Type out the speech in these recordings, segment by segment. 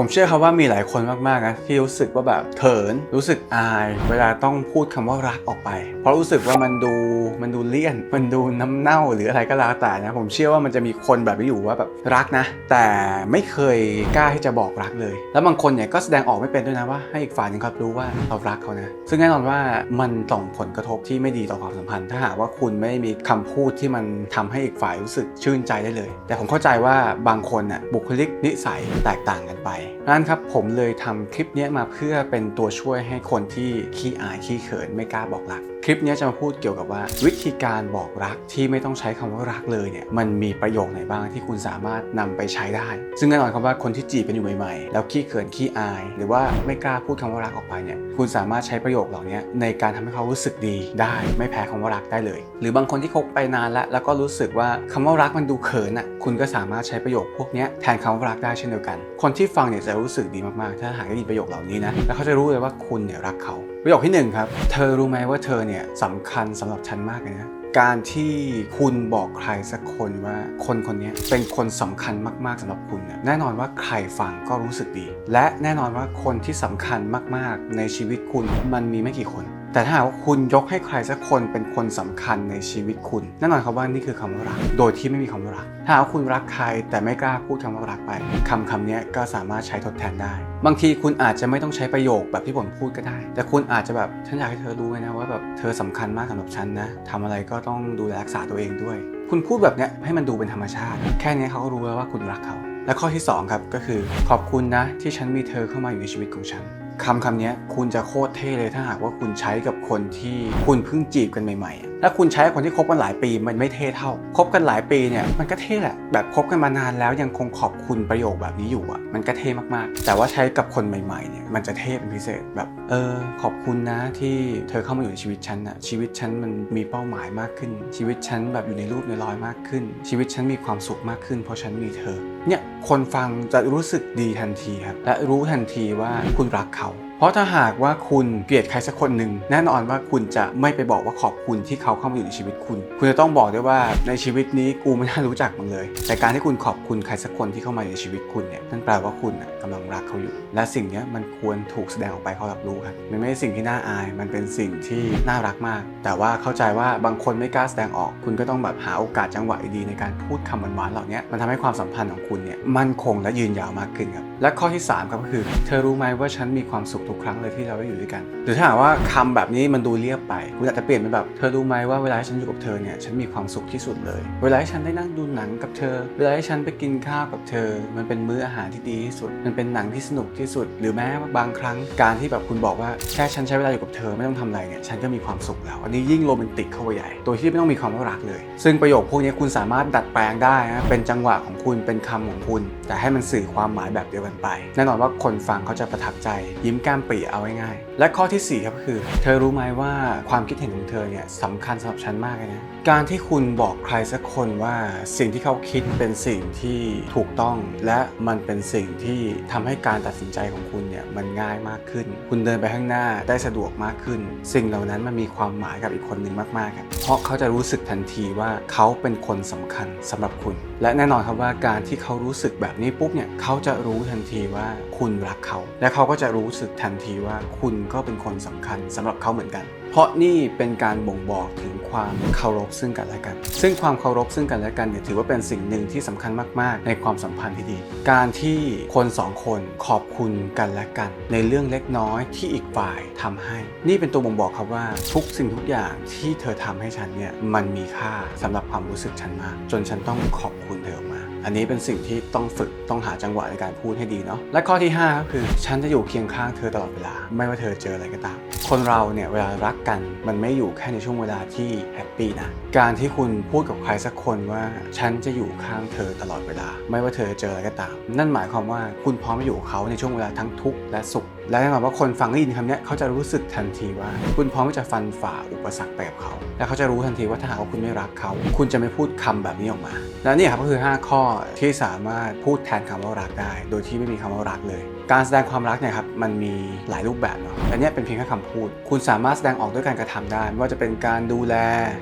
ผมเชื่อครับว่ามีหลายคนมากๆนะที่รู้สึกว่าแบบเขินรู้สึกอาย เวลาต้องพูดคำว่ารักออกไป เพราะรู้สึกว่ามันดูมันดูเลี่ยน มันดูน้ำเน่าหรืออะไรก็แล้วแต่นะผมเชื่อว่ามันจะมีคนแบบอยู่ว่าแบบรักนะ แต่ไม่เคยกล้าที่จะบอกรักเลย แล้วบางคนเนี่ยก็แสดงออกไม่เป็นด้วยนะว่าให้อีกฝ่ายนึงเขารู้ว่าเรารักเขานะ ซึ่งแน่นอนว่ามันส่งผลกระทบที่ไม่ดีต่อความสัมพันธ์ ถ้าหากว่าคุณไม่มีคำพูดที่มันทำให้อีกฝ่ายรู้สึกชื่นใจได้เลย แต่ผมเข้าใจว่าบางคนน่ะบุคลิกนิสัยแตกต่างกันไปนั่นครับผมเลยทำคลิปนี้มาเพื่อเป็นตัวช่วยให้คนที่ขี้อายขี้เขินไม่กล้าบอกรัก ลิปนี้จะมาพูดเกี่ยวกับว่า วิธีการบอกรักที่ไม่ต้องใช้คำว่ารักเลยเนี่ยมันมีประโยคไหนบ้างที่คุณสามารถนำไปใช้ได้ ซึ่งแน่นอนครับว่าคนที่จีบกันอยู่ใหม่ๆ แล้วขี้เขินขี้อาย หรือว่าไม่กล้าพูดคำว่ารักออกไปเนี่ยคุณสามารถใช้ประโยคเหล่านี้ในการทำให้เขารู้สึกดีได้ไม่แพ้คำว่ารักได้เลย หรือบางคนที่คบไปนานแล้วแล้วก็รู้สึกว่าคำว่ารักมันดูเขินอะคุณก็สามารถใช้ประโยคพวกนี้แทนคำว่ารักได้เช่นเดียวกัน คนที่ฟังเนี่ยจะรู้สึกดีมากๆ ถ้าหากได้ยินประโยคเหล่านี้นะแล้วเขาจะรู้เลยว่าคุณเนี่ยรักเขา ประโยคที่หนึ่งครับเธอรู้ไหมว่าเธอเนี่ยสำคัญสำหรับฉันมากเลยนะการที่คุณบอกใครสักคนว่าคนคนนี้เป็นคนสำคัญมากๆสำหรับคุณเนี่ยแน่นอนว่าใครฟังก็รู้สึกดี และแน่นอนว่าคนที่สำคัญมากๆ ในชีวิตคุณมันมีไม่กี่คน แต่ถ้าหากว่าคุณยกให้ใครสักคนเป็นคนสำคัญในชีวิตคุณแน่นอนครับว่านี่คือคำว่ารัก โดยที่ไม่มีคำว่ารัก ถ้าหากว่าคุณรักใครแต่ไม่กล้าพูดคำว่ารักไปคำคำนี้ก็สามารถใช้ทดแทนได้ บางทีคุณอาจจะไม่ต้องใช้ประโยคแบบที่ผมพูดก็ได้ แต่คุณอาจจะแบบฉันอยากให้เธอรู้ไว้นะว่าแบบเธอสำคัญมากสำหรับฉันนะทำอะไรก็ต้องดูแลรักษาตัวเองด้วย คุณพูดแบบนี้ให้มันดูเป็นธรรมชาติ แค่นี้เขาก็รู้แล้วว่าคุณรักเขาและข้อที่สองครับก็คือขอบคุณนะที่ฉันมีเธอเข้ามาอยู่ในชีวิตของฉัน คำคำนี้คุณจะโคตรเท่เลยถ้าหากว่าคุณใช้กับคนที่คุณเพิ่งจีบกันใหม่ๆถ้าคุณใช้คนที่คบกันหลายปีมันไม่เท่เท่าคบกันหลายปีเนี่ยมันก็เท่แหละแบบคบกันมานานแล้วยังคงขอบคุณประโยคแบบนี้อยู่อะมันก็เท่มากๆ แต่ว่าใช้กับคนใหม่ๆเนี่ยมันจะเท่เป็นพิเศษแบบเออขอบคุณนะที่เธอเข้ามาอยู่ในชีวิตฉันอะชีวิตฉันมันมีเป้าหมายมากขึ้น ชีวิตฉันแบบอยู่ในรูปในรอยมากขึ้น ชีวิตฉันมีความสุขมากขึ้น เพราะฉันมีเธอเนี่ยคนฟังจะรู้สึกดีทันทีครับและรู้ทันทีว่าคุณรักเขา เพราะถ้าหากว่าคุณเกลียดใครสักคนหนึ่งแน่นอนว่าคุณจะไม่ไปบอกว่าขอบคุณที่เขาเข้ามาอยู่ในชีวิตคุณ คุณจะต้องบอกด้วยว่าในชีวิตนี้กูไม่น่ารู้จักมึงเลย แต่การที่คุณขอบคุณใครสักคนที่เข้ามาอยู่ในชีวิตคุณเนี่ยนั่นแปลว่าคุณน่ะกำลังรักเขาอยู่ และสิ่งนี้มันควรถูกแสดงออกไปเขารับรู้ครับมันไม่ใช่สิ่งที่น่าอาย มันเป็นสิ่งที่น่ารักมาก แต่ว่าเข้าใจว่าบางคนไม่กล้าแสดงออก คุณก็ต้องแบบหาโอกาสจังหวะดีๆในการพูดคำหวานๆเหล่านี้มันทำให้ความสัมพันธ์ของคุณเนี่ยมั่นคงและยืนยาวมากขึ้นครับ และข้อที่สามครับก็คือ เธอรู้ไหมว่าฉันมีความสุขทุกครั้งเลยที่เราได้อยู่ด้วยกัน หรือถ้าหากว่าคำแบบนี้มันดูเรียบไปคุณอาจจะเปลี่ยนเป็นแบบ เธอรู้ไหมว่าเวลาฉันอยู่กับเธอเนี่ยฉันมีความสุขที่สุดเลย เวลาที่ฉันได้นั่งดูหนังกับเธอ เวลาที่ฉันไปกินข้าวกับเธอ มันเป็นมื้ออาหารที่ดีที่สุด มันเป็นหนังที่สนุกที่สุด หรือแม้ว่าบางครั้งการที่แบบคุณบอกว่าแค่ฉันใช้เวลาอยู่กับเธอไม่ต้องทำอะไรเนี่ยฉันก็มีความสุขแล้ว อันนี้ยิ่งโรแมนติกเข้าไปใหญ่โดยที่ไม่ต้องมีความรักเลย ซึ่งประโยคพวกนี้คุณสามารถดัดแปลงได้นะเป็นจังหวะของคุณเป็นคำของคุณ แต่ให้มันสื่อความหมายแบบเดียวนไป แน่นอนว่าคนฟังเขาจะประทับใจยิ้มแก้มปีเอาง่ายๆและข้อที่สี่ครับคือ เธอรู้ไหมว่าความคิดเห็นของเธอเนี่ยสำคัญสำหรับฉันมากเลยนะการที่คุณบอกใครสักคนว่าสิ่งที่เขาคิดเป็นสิ่งที่ถูกต้อง และมันเป็นสิ่งที่ทำให้การตัดสินใจของคุณเนี่ยมันง่ายมากขึ้น คุณเดินไปข้างหน้าได้สะดวกมากขึ้น สิ่งเหล่านั้นมันมีความหมายกับอีกคนหนึ่งมากๆครับเพราะเขาจะรู้สึกทันทีว่าเขาเป็นคนสำคัญสำหรับคุณ และแน่นอนครับว่าการที่เขารู้สึกแบบนี้ปุ๊บเนี่ยเขาจะรู้ทันทีว่าคุณรักเขา และเขาก็จะรู้สึกทันทีว่าคุณก็เป็นคนสำคัญสำหรับเขาเหมือนกัน เพราะนี่เป็นการบ่งบอกถึงความเคารพซึ่งกันและกัน ซึ่งความเคารพซึ่งกันและกันเนี่ยถือว่าเป็นสิ่งหนึ่งที่สำคัญมาก ๆ ในความสัมพันธ์ที่ดี การที่คนสองคนขอบคุณกันและกัน ในเรื่องเล็กน้อยที่อีกฝ่ายทำให้ นี่เป็นตัวบ่งบอกครับว่าทุกสิ่งทุกอย่างที่เธอทำให้ฉันเนี่ยมันมีค่าสำหรับความรู้สึกฉันมาก จนฉันต้องขอบคุณเธอออกมา อันนี้เป็นสิ่งที่ต้องฝึกต้องหาจังหวะในการพูดให้ดีเนาะและข้อที่5ก็คือ ฉันจะอยู่เคียงข้างเธอตลอดเวลา ไม่ว่าเธอเจออะไรก็ตาม คนเราเนี่ยเวลารักกันมันไม่อยู่แค่ในช่วงเวลาที่แฮปปี้นะการที่คุณพูดกับใครสักคนว่าฉันจะอยู่ข้างเธอตลอดเวลา ไม่ว่าเธอเจออะไรก็ตาม นั่นหมายความว่าคุณพร้อมจะอยู่เขาในช่วงเวลาทั้งทุกข์และสุข และแน่นอนว่าคนฟังได้ยินคำเนี้ยเขาจะรู้สึกทันทีว่า คุณพร้อมที่จะฟันฝ่าอุปสรรคไปกับเขา และเขาจะรู้ทันทีว่าถ้าหากว่าคุณไม่รักเขา คุณจะไม่พูดคำแบบนี้ออกมา และนี่ครับก็คือ 5 ข้อที่สามารถพูดแทนคำว่ารักได้ โดยที่ไม่มีคำว่ารักเลย การแสดงความรักเนี่ยครับมันมีหลายรูปแบบเนาะอันเนี้ยเป็นเพียงแค่คำพูด คุณสามารถแสดงออกด้วยการกระทำได้ไม่ว่าจะเป็นการดูแล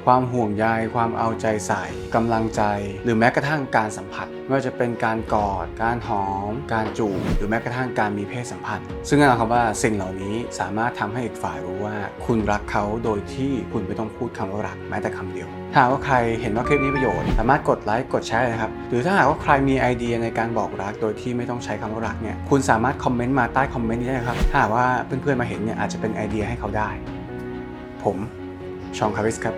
ความห่วงใย ความเอาใจใส่กำลังใจ หรือแม้กระทั่งการสัมผัส ไม่ว่าจะเป็นการกอด การหอม การจูบ หรือแม้กระทั่งการมีเพศสัมพันธ์ ซึ่งแน่นอนครับว่าสิ่งเหล่านี้สามารถทำให้อีกฝ่ายรู้ว่า คุณรักเขาโดยที่คุณไม่ต้องพูดคำว่ารักแม้แต่คำเดียว ถ้าหากว่าใครเห็นว่าคลิปนี้ประโยชน์สามารถกดไลค์ กดแชร์นะครับ หรือถ้าหากว่าใครมีไอเดียในการบอกรักโดยที่ไม่ต้องใช้คำว่ารักเนี่ย คุณสามารถคอมเมนต์มาใต้คอมเมนต์นี้ได้นะครับ ถ้าหากว่าเพื่อนๆมาเห็นเนี่ยอาจจะเป็นไอเดียให้เขาได้ ผมชองคาริสครับ